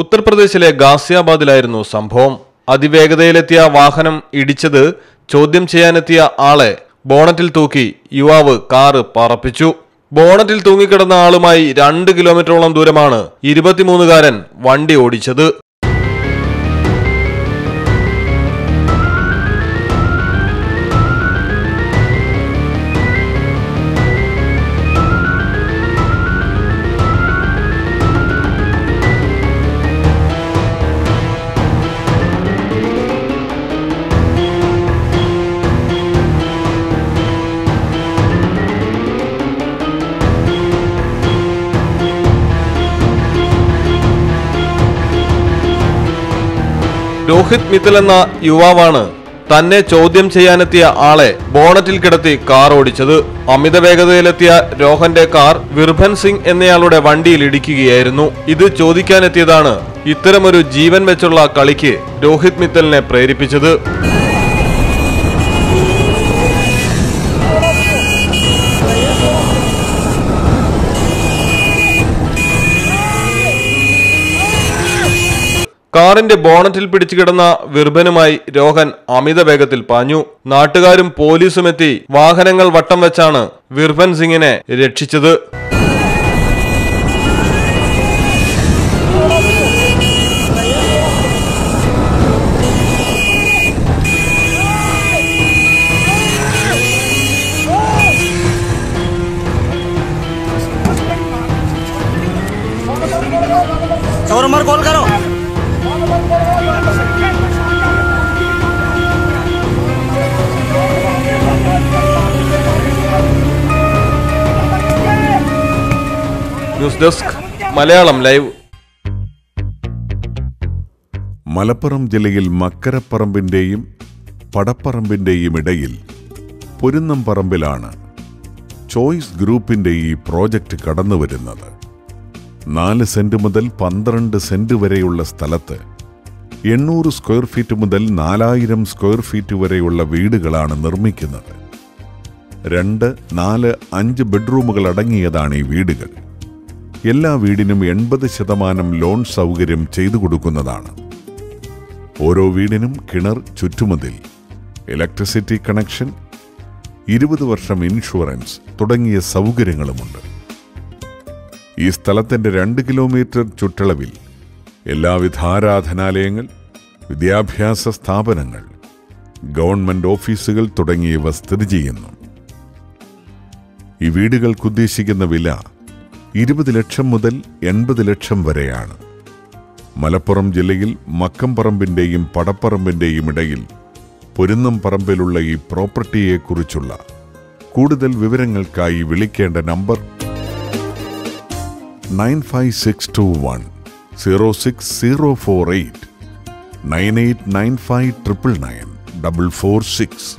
ഉത്തർപ്രദേശിലെ ഗാസിയാബാദിലായിരുന്നു സംഭവം. അതിവേഗതയിലെത്തിയ വാഹനം ഇടിച്ചത് ചോദ്യം ചെയ്യാനെത്തിയ ആളെ ബോണറ്റിൽ തൂക്കി യുവാവ് കാറ് പറപ്പിച്ചു. ബോണറ്റിൽ തൂങ്ങിക്കിടന്ന ആളുമായി രണ്ട് കിലോമീറ്ററോളം ദൂരമാണ് ഇരുപത്തിമൂന്നുകാരൻ വണ്ടി ഓടിച്ചത്. രോഹിത് മിത്തൽ എന്ന യുവാവാണ് തന്നെ ചോദ്യം ചെയ്യാനെത്തിയ ആളെ ബോണറ്റിൽ കിടത്തി കാർ ഓടിച്ചത്. അമിത വേഗതയിലെത്തിയ രോഹന്റെ കാർ വിർഭൻ സിംഗ് എന്നയാളുടെ വണ്ടിയിൽ ഇടിക്കുകയായിരുന്നു. ഇത് ചോദിക്കാനെത്തിയതാണ് ഇത്തരമൊരു ജീവൻ വെച്ചുള്ള കളിക്ക് രോഹിത് മിത്തലിനെ പ്രേരിപ്പിച്ചത്. കാറിന്റെ ബോണറ്റിൽ പിടിച്ചു കിടന്ന വിർബനുമായി രോഹൻ അമിത വേഗത്തിൽ പാഞ്ഞു നാട്ടുകാരും പോലീസും എത്തി വാഹനങ്ങൾ വട്ടം വെച്ചാണ് വിർബൻ സിംഗിനെ രക്ഷിച്ചത് और नंबर कॉल करो news desk Malayalam live. Malappuram ജില്ലയിൽ മക്കരപ്പറമ്പിന്റെയും പടപ്പറമ്പിന്റെയും ഇടയിൽ പൊരുന്നം പറമ്പിലാണ് ചോയ്സ് ഗ്രൂപ്പിന്റെ ഈ പ്രോജക്റ്റ് കടന്നുവരുന്നത്. നാല് സെന്റ് മുതൽ പന്ത്രണ്ട് സെന്റ് വരെയുള്ള സ്ഥലത്ത് എണ്ണൂറ് സ്ക്വയർ ഫീറ്റ് മുതൽ നാലായിരം സ്ക്വയർ ഫീറ്റ് വരെയുള്ള വീടുകളാണ് നിർമ്മിക്കുന്നത്. രണ്ട് നാല് അഞ്ച് ബെഡ്റൂമുകൾ അടങ്ങിയതാണ് ഈ വീടുകൾ. എല്ലാ വീടിനും എൺപത് ശതമാനം ലോൺ സൗകര്യം ചെയ്തു കൊടുക്കുന്നതാണ്. ഓരോ വീടിനും കിണർ ചുറ്റുമതിൽ ഇലക്ട്രിസിറ്റി കണക്ഷൻ ഇരുപത് വർഷം ഇൻഷുറൻസ് തുടങ്ങിയ സൗകര്യങ്ങളുമുണ്ട്. ഈ സ്ഥലത്തിന്റെ രണ്ട് കിലോമീറ്റർ ചുറ്റളവിൽ എല്ലാവിധ ആരാധനാലയങ്ങൾ വിദ്യാഭ്യാസ സ്ഥാപനങ്ങൾ ഗവൺമെന്റ് ഓഫീസുകൾ തുടങ്ങിയവ സ്ഥിതി ചെയ്യുന്നു. ഈ വീടുകൾക്കുദ്ദേശിക്കുന്ന വില ഇരുപത് ലക്ഷം മുതൽ എൺപത് ലക്ഷം വരെയാണ്. മലപ്പുറം ജില്ലയിൽ മക്കംപറമ്പിന്റെയും പടപ്പറമ്പിന്റെയും ഇടയിൽ പൊരുന്നം പറമ്പിലുള്ള ഈ പ്രോപ്പർട്ടിയെക്കുറിച്ചുള്ള കൂടുതൽ വിവരങ്ങൾക്കായി വിളിക്കേണ്ട number nine five six two one zero six zero four eight nine eight nine five triple nine double four six